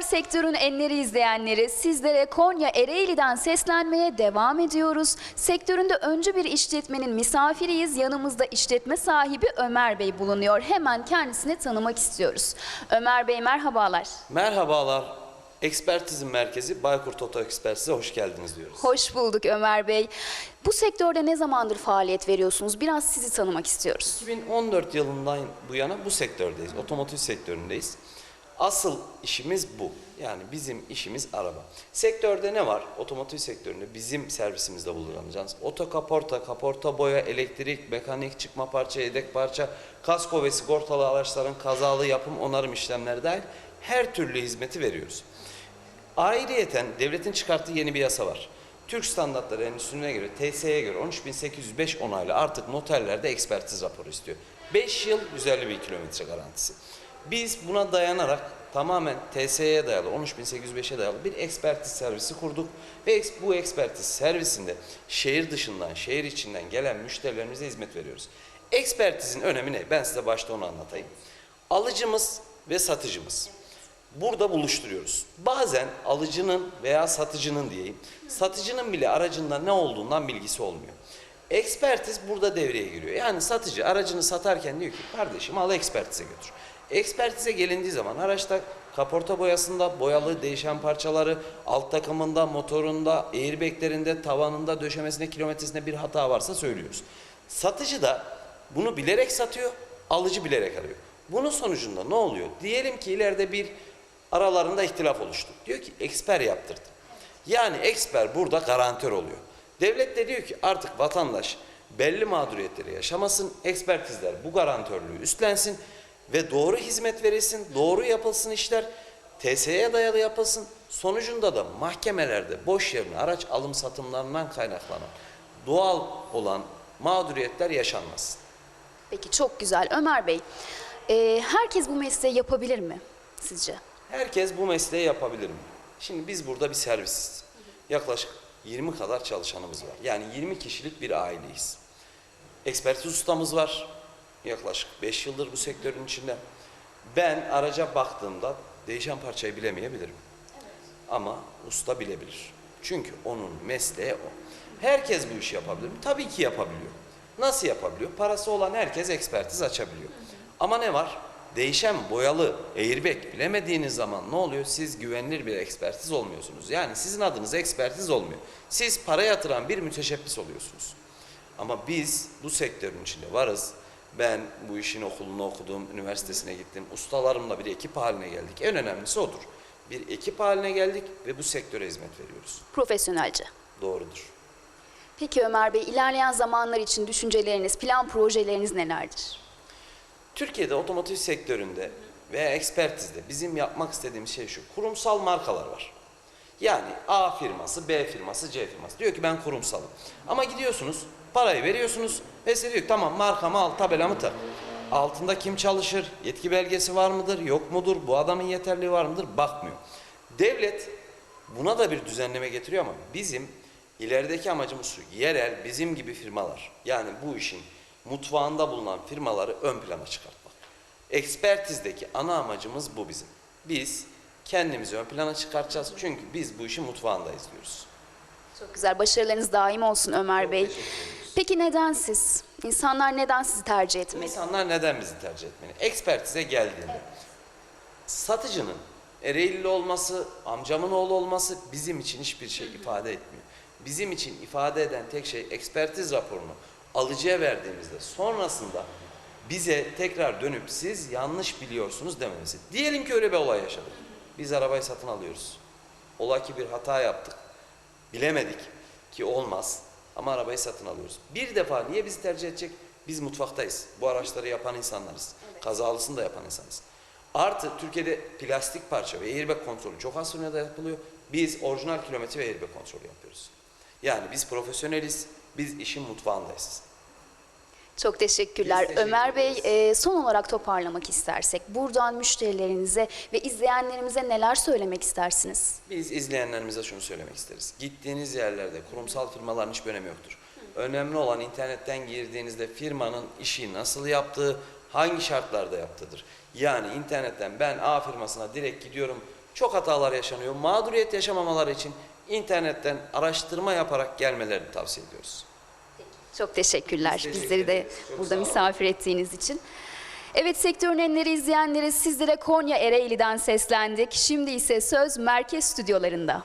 Merhabalar sektörün enleri izleyenleri. Sizlere Konya Ereğli'den seslenmeye devam ediyoruz. Sektöründe öncü bir işletmenin misafiriyiz. Yanımızda işletme sahibi Ömer Bey bulunuyor. Hemen kendisini tanımak istiyoruz. Ömer Bey merhabalar. Merhabalar. Ekspertizm Merkezi Baykurt Oto Ekspertize hoş geldiniz diyoruz. Hoş bulduk Ömer Bey. Bu sektörde ne zamandır faaliyet veriyorsunuz? Biraz sizi tanımak istiyoruz. 2014 yılından bu yana bu sektördeyiz. Otomotiv sektöründeyiz. Asıl işimiz bu. Yani bizim işimiz araba. Sektörde ne var? Otomotiv sektöründe bizim servisimizde bulunacağız. Oto kaporta, kaporta boya, elektrik, mekanik, çıkma parça, yedek parça, kasko ve sigortalı araçların kazalı yapım, onarım işlemleri dahil her türlü hizmeti veriyoruz. Ayrıyeten devletin çıkarttığı yeni bir yasa var. Türk Standartları Enstitüsü'ne göre, TSE'ye göre 13805 onaylı artık noterlerde ekspertiz raporu istiyor. 5 yıl 150 bin kilometre garantisi. Biz buna dayanarak tamamen TSE'ye dayalı, 13805'e dayalı bir ekspertiz servisi kurduk. Ve bu ekspertiz servisinde şehir dışından, şehir içinden gelen müşterilerimize hizmet veriyoruz. Ekspertizin önemi ne? Ben size başta onu anlatayım. Alıcımız ve satıcımız burada buluşturuyoruz. Bazen alıcının veya satıcının diyeyim, satıcının bile aracında ne olduğundan bilgisi olmuyor. Ekspertiz burada devreye giriyor. Yani satıcı aracını satarken diyor ki kardeşim al ekspertize götür. Ekspertize gelindiği zaman araçta kaporta boyasında boyalı değişen parçaları, alt takımında, motorunda, airbaglerinde, tavanında, döşemesinde, kilometresinde bir hata varsa söylüyoruz. Satıcı da bunu bilerek satıyor, alıcı bilerek arıyor. Bunun sonucunda ne oluyor? Diyelim ki ileride bir aralarında ihtilaf oluştu. Diyor ki eksper yaptırdı. Yani eksper burada garantör oluyor. Devlet de diyor ki artık vatandaş belli mağduriyetleri yaşamasın, ekspertizler bu garantörlüğü üstlensin ve doğru hizmet verilsin, doğru yapılsın işler, TSE'ye dayalı yapılsın. Sonucunda da mahkemelerde boş yerine araç alım satımlarından kaynaklanan doğal olan mağduriyetler yaşanmasın. Peki çok güzel. Ömer Bey, e, herkes bu mesleği yapabilir mi sizce? Herkes bu mesleği yapabilir mi? Şimdi biz burada bir servisiz. Yaklaşık 20 kadar çalışanımız var. Yani 20 kişilik bir aileyiz. Ekspertiz ustamız var. Yaklaşık 5 yıldır bu sektörün içinde. Ben araca baktığımda değişen parçayı bilemeyebilirim. Ama usta bilebilir. Çünkü onun mesleği o. Herkes bu işi yapabilir mi? Tabii ki yapabiliyor. Nasıl yapabiliyor? Parası olan herkes ekspertiz açabiliyor. Ama ne var? Değişen boyalı airbag bilemediğiniz zaman ne oluyor? Siz güvenilir bir ekspertiz olmuyorsunuz. Yani sizin adınız ekspertiz olmuyor. Siz para yatıran bir müteşebbis oluyorsunuz. Ama biz bu sektörün içinde varız. Ben bu işin okulunu okudum, üniversitesine gittim. Ustalarımla bir ekip haline geldik. En önemlisi odur. Bir ekip haline geldik ve bu sektöre hizmet veriyoruz. Profesyonelce. Doğrudur. Peki Ömer Bey, ilerleyen zamanlar için düşünceleriniz, plan projeleriniz nelerdir? Türkiye'de otomotiv sektöründe veya ekspertizde bizim yapmak istediğimiz şey şu. Kurumsal markalar var. Yani A firması, B firması, C firması. Diyor ki ben kurumsalım. Ama gidiyorsunuz, parayı veriyorsunuz ve diyor ki tamam markamı al, tabelamı tak. Altında kim çalışır, yetki belgesi var mıdır, yok mudur, bu adamın yeterliği var mıdır bakmıyor. Devlet buna da bir düzenleme getiriyor ama bizim ilerideki amacımız şu. Yerel bizim gibi firmalar yani bu işin mutfağında bulunan firmaları ön plana çıkartmak. Ekspertizdeki ana amacımız bu bizim. Biz kendimizi ön plana çıkartacağız çünkü biz bu işin mutfağındayız diyoruz. Çok güzel, başarılarınız daim olsun Ömer Bey. Peki neden siz? İnsanlar neden sizi tercih etmeli? İnsanlar neden bizi tercih etmeli? Ekspertize geldiğinde satıcının Ereğlili olması, amcamın oğlu olması bizim için hiçbir şey ifade etmiyor. Bizim için ifade eden tek şey ekspertiz raporunu alıcıya verdiğimizde sonrasında bize tekrar dönüp siz yanlış biliyorsunuz dememesi. Diyelim ki öyle bir olay yaşadık. Biz arabayı satın alıyoruz. Ola ki bir hata yaptık. Bilemedik ki olmaz ama arabayı satın alıyoruz. Bir defa niye bizi tercih edecek? Biz mutfaktayız. Bu araçları yapan insanlarız. Kazalısını da yapan insanız. Artı Türkiye'de plastik parça ve airbag kontrolü çok az sürede yapılıyor. Biz orijinal kilometre ve airbag kontrolü yapıyoruz. Yani biz profesyoneliz. Biz işin mutfağındayız. Çok teşekkürler. Teşekkür Ömer Bey e, son olarak toparlamak istersek buradan müşterilerinize ve izleyenlerimize neler söylemek istersiniz? Biz izleyenlerimize şunu söylemek isteriz. Gittiğiniz yerlerde kurumsal firmaların hiçbir önemi yoktur. Önemli olan internetten girdiğinizde firmanın işi nasıl yaptığı, hangi şartlarda yaptığıdır. Yani internetten ben A firmasına direkt gidiyorum, Çok hatalar yaşanıyor. Mağduriyet yaşamamaları için internetten araştırma yaparak gelmelerini tavsiye ediyoruz. Çok teşekkürler teşekkür bizleri de. Çok burada misafir ettiğiniz için. Evet sektörün enleri izleyenleri sizlere Konya Ereğli'den seslendik. Şimdi ise söz merkez stüdyolarında.